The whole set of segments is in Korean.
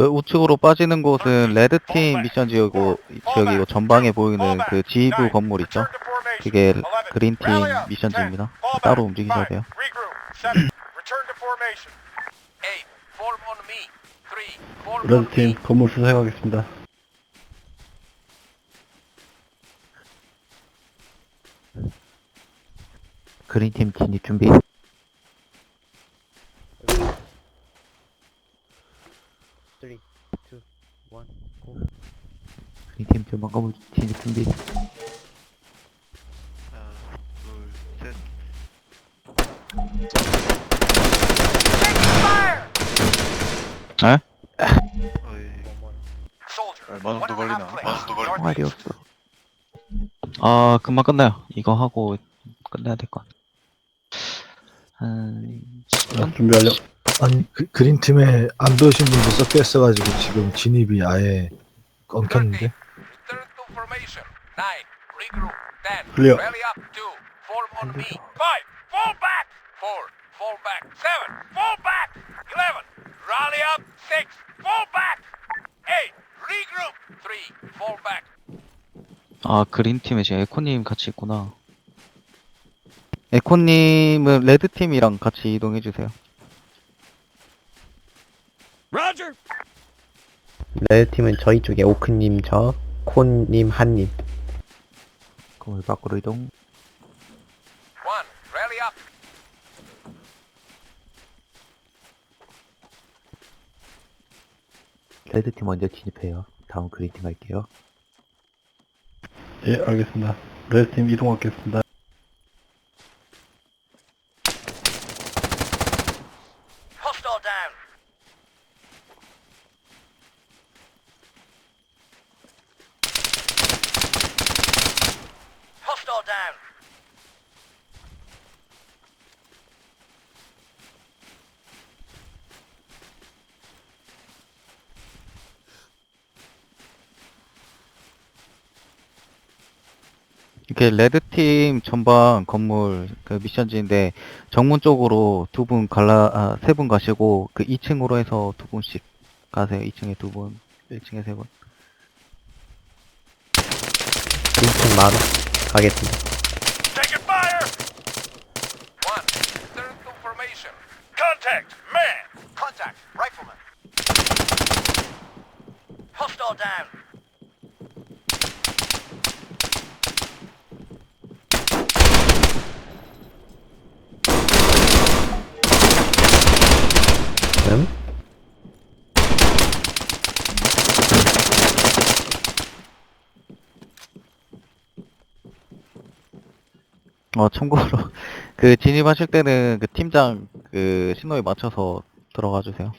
그 우측으로 빠지는 곳은 레드팀 미션 지역이고, 지역이고 전방에 보이는 그 지휘부 건물 있죠? 그게 그린팀 미션지입니다. 따로 움직이셔야 돼요. 레드팀. 건물 수색하겠습니다. 그린팀 진입 준비. 전방 건물 진입 준비. 에? Soldier. 얼마 정도 걸리나? 얼마 정도 걸리나? 총알이 없어. 아, 금방 끝나요. 이거 하고 끝내야 될 것 같아. 한, 자, 준비 완료. 아니 그, 그린 팀에 안 들어오신 분들 섞여 있어가지고 지금 진입이 아예 엉켰는데 formation. Nine, regroup. Ten, Clear. rally up. Two, form on me. Five, fall back. Four, fall back. Seven, fall back. Eleven, rally up. Six, fall back. Eight, regroup. Three, fall back. 아, 그린팀에 지금 에코님 같이 있구나. 에코님은 레드팀이랑 같이 이동해주세요. Roger. 레드팀은 저희 쪽에 오크님 저, 콘님 한님. 건물 밖으로 이동. One, rally up. 레드팀 먼저 진입해요. 다음 그린팀 갈게요. 예, 알겠습니다. 레드팀 이동하겠습니다. Hostile down. Hostile down. 이렇게 레드팀 전방 건물 그 미션지인데 정문 쪽으로 두 분 갈라 아, 세 분 가시고 그 2층으로 해서 두 분씩 가세요. 2층에 두 분, 1층에 세 분. 인층 마루 가겠습니다. Taking fire. One, return to formation. Contact. Man. Contact, rifleman. Hostile down. 음? 어, 참고로 그 진입하실 때는 그 팀장 그 신호에 맞춰서 들어가 주세요.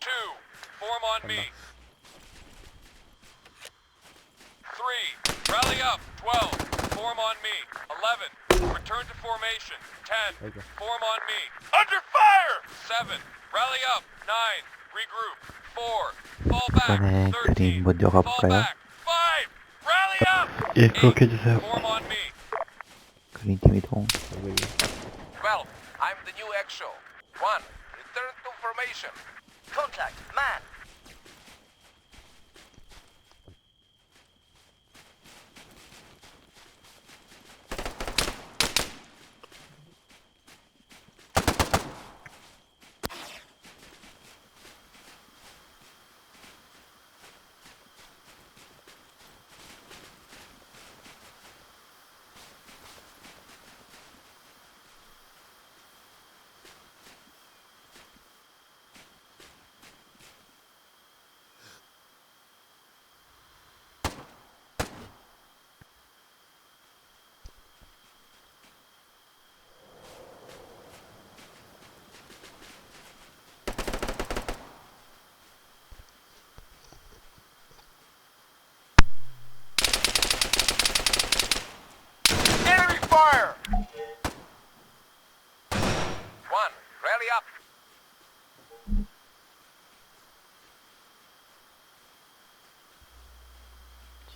Two. Form on me. Three. Rally up. Twelve. Form on me. Eleven. Return to formation. Ten. Form on me. Under fire. Seven. Rally up. Nine. Regroup. Four. Fall back. 이번에 Thirteen. 그림 먼저 Fall 가볼까요? back. Five. Rally up. 예, 그렇게 해주세요. Form on me. 그린팀 이동. Well, I'm the new EXO. One, return to formation. Contact, man. Enemy fire. One, rally up.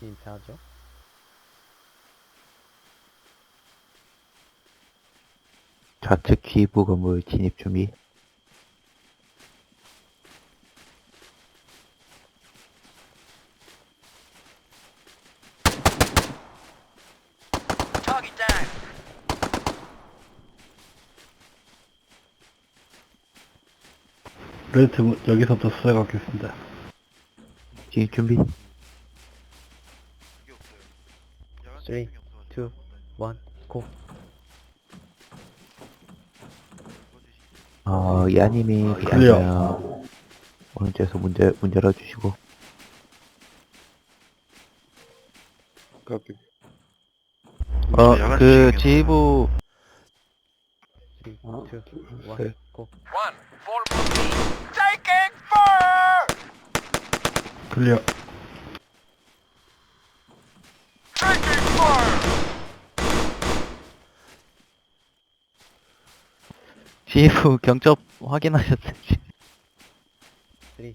어떻게 하죠? 좌측 기부 건물 진입 준비. Target down. 레드팀은 여기서부터 수색하겠습니다. 진입 준비. 3, 2, 1, 고. 어, 야님이 클리어. 그냥 오른쪽에서 문제, 문 열어주시고. 어, 그, 지부, 3, 2, 1, 네. 고. One. Taking fire! 클리어. Taking fire! 지부 경첩 확인하셨는지. 3, 2,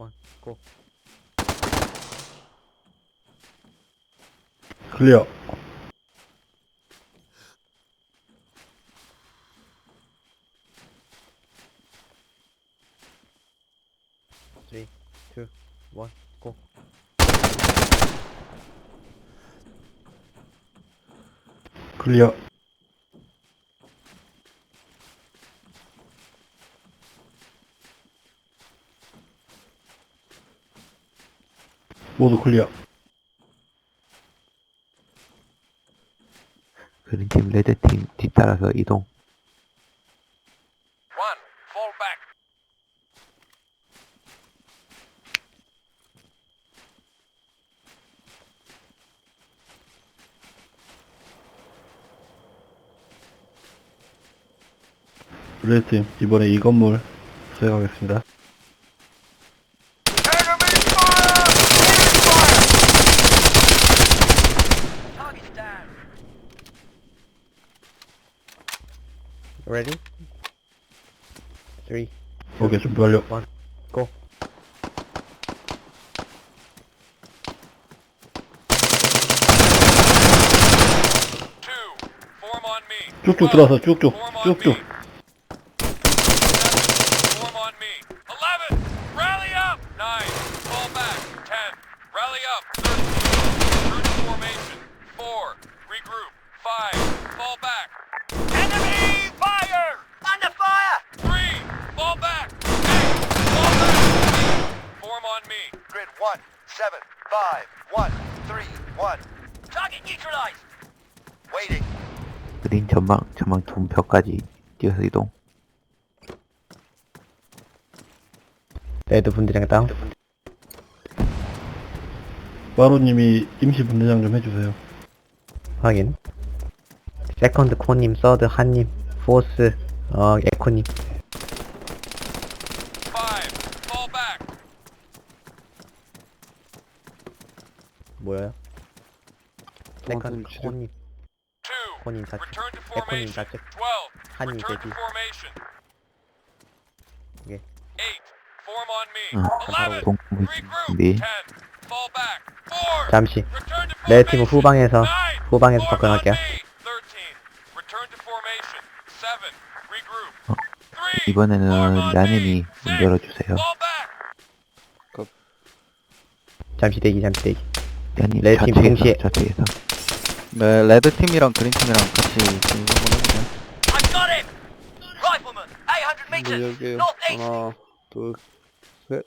1, 고. 클리어. Three, two, one, go. 클리어. 모두 클리어. 그린팀, 레드팀 뒤따라서 이동. One, fall back. 레드팀 이번에 이 건물 수색하겠습니다. Enemy fire! Enemy fire! Target down. Ready? Three, 오케이 준비 완료. one, go. Two, form on me. 쭉쭉 들어와서 쭉쭉 form on 쭉쭉. me. Seven, form on me. Eleven, rally up. Nine, fall back. Ten, rally up. Thirteen, return to formation. Four, regroup. Five, fall back. Enemy fire! Under fire! Three, fall back. Eight, fall back. Eight, form on me. Grid one, seven, five, one, three, one. Target neutralized. Waiting. 그린 전망, 둔표까지 뛰어서 이동. 레드 분대장 다운. 마로님이 임시 분대장 좀 해주세요. 확인. 세컨드 코님, 서드 한님, 포스, 어, 에코님. Five, fall back. 뭐예요? 세컨드 코님, Two, 코님 좌측, return to 에코님 formation. 좌측. Twelve, 대기. formation. 예. Four, 잠시. 팀은 formation. 후방에서, 후방에서 접근할게요. 이번에는 야님이 me. 문 열어주세요. 잠시 대기, 잠시 대기. 야님 레드팀 동시에. 좌측에서. 네, 레드팀이랑 그린팀이랑 같이 진입 한번 800 meters, northeast. Ana, dur. Set.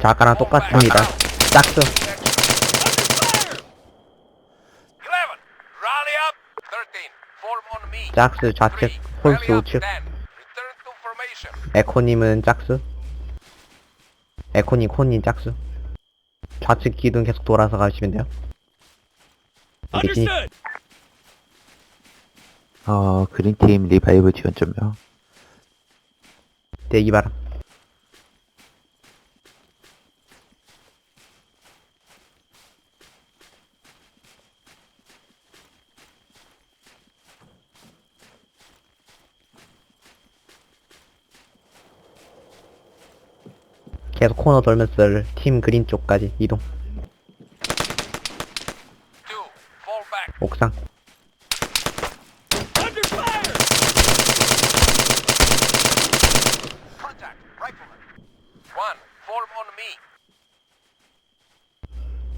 Fall back. 똑같습니다. 짝수. 짝수 좌측, 홀수 우측. 에코님은 짝수. 에코님, 코님 짝수. 좌측 기둥 계속 돌아서 가시면 돼요. 진입. 어, 그린팀 리바이브 지원 좀요. 대기 바람. 계속 코너 돌면서 팀 그린 쪽까지 이동. 옥상.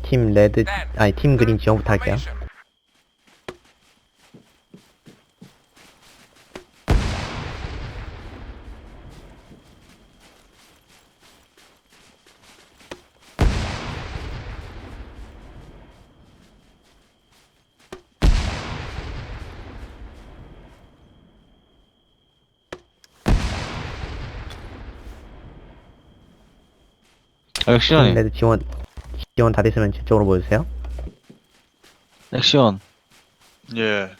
팀 레드. 아니 팀 그린 지원부터 할게요. 액션, 레드 지원, 지원 다 됐으면 제 쪽으로 보여주세요. 액션. 예,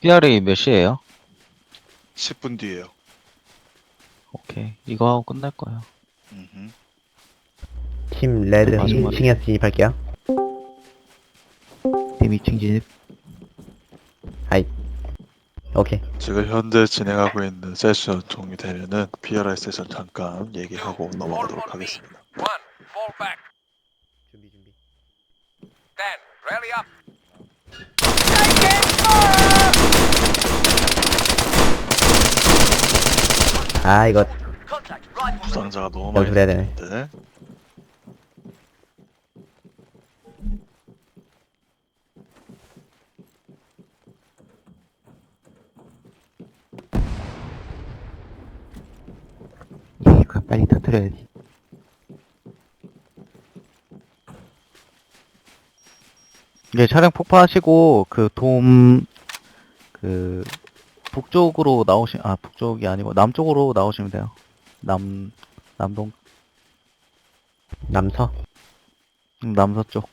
PRA 몇 시에요? 10분 뒤에요. 오케이. 이거 하고 끝날 거예요. 음흠. 팀 레드 마지막에. 2층에서 진입할게요. 팀 2층 진입. 오케이. 지금 현재 진행하고 있는 세션 종료되면은 PRI 세션 잠깐 얘기하고 넘어가도록 하겠습니다. One, fall back. 준비 준비. Ten, rally up. 아 이거 Contact, rifleman. 부상자가 너무 많이 연습해야 되네. 있는데 이거 빨리 터뜨려야지. 이제 차량 폭파하시고 그돔그 북쪽으로 나오시 아 북쪽이 아니고 남쪽으로 나오시면 돼요. 남 남동 남서. 음, 남서쪽.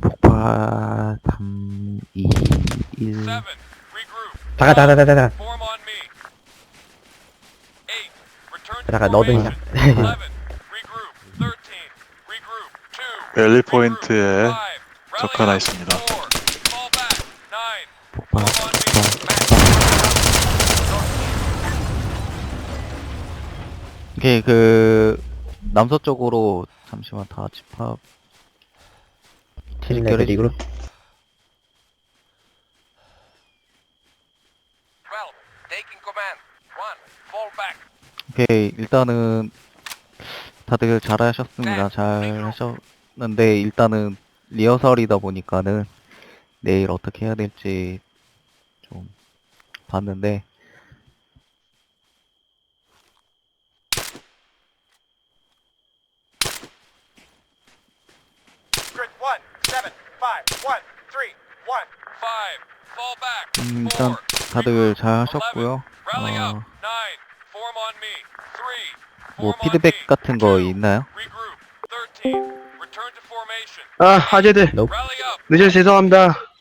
폭파 3 2 1 Seven, regroup. 잠깐 잠깐 잠깐 잠깐. Form on me. Eight, return to 잠깐 너든이야. formation. Eleven, regroup. Thirteen, regroup. Two, 랠리 regroup. 포인트에 적 하나. 있습니다. Form on me. 이게 그 남서쪽으로 잠시만 다 집합. One, fall back. 오케이 일단은 다들 잘하셨습니다 잘 하셨 는데 일단은 리허설이다 보니까는 내일 어떻게 해야 될지 좀 봤는데. 음, 일단 다들 잘 하셨고요. 어, 뭐 피드백. 같은 거 있나요? 아, 하제들. Nope. 늦어서 죄송합니다.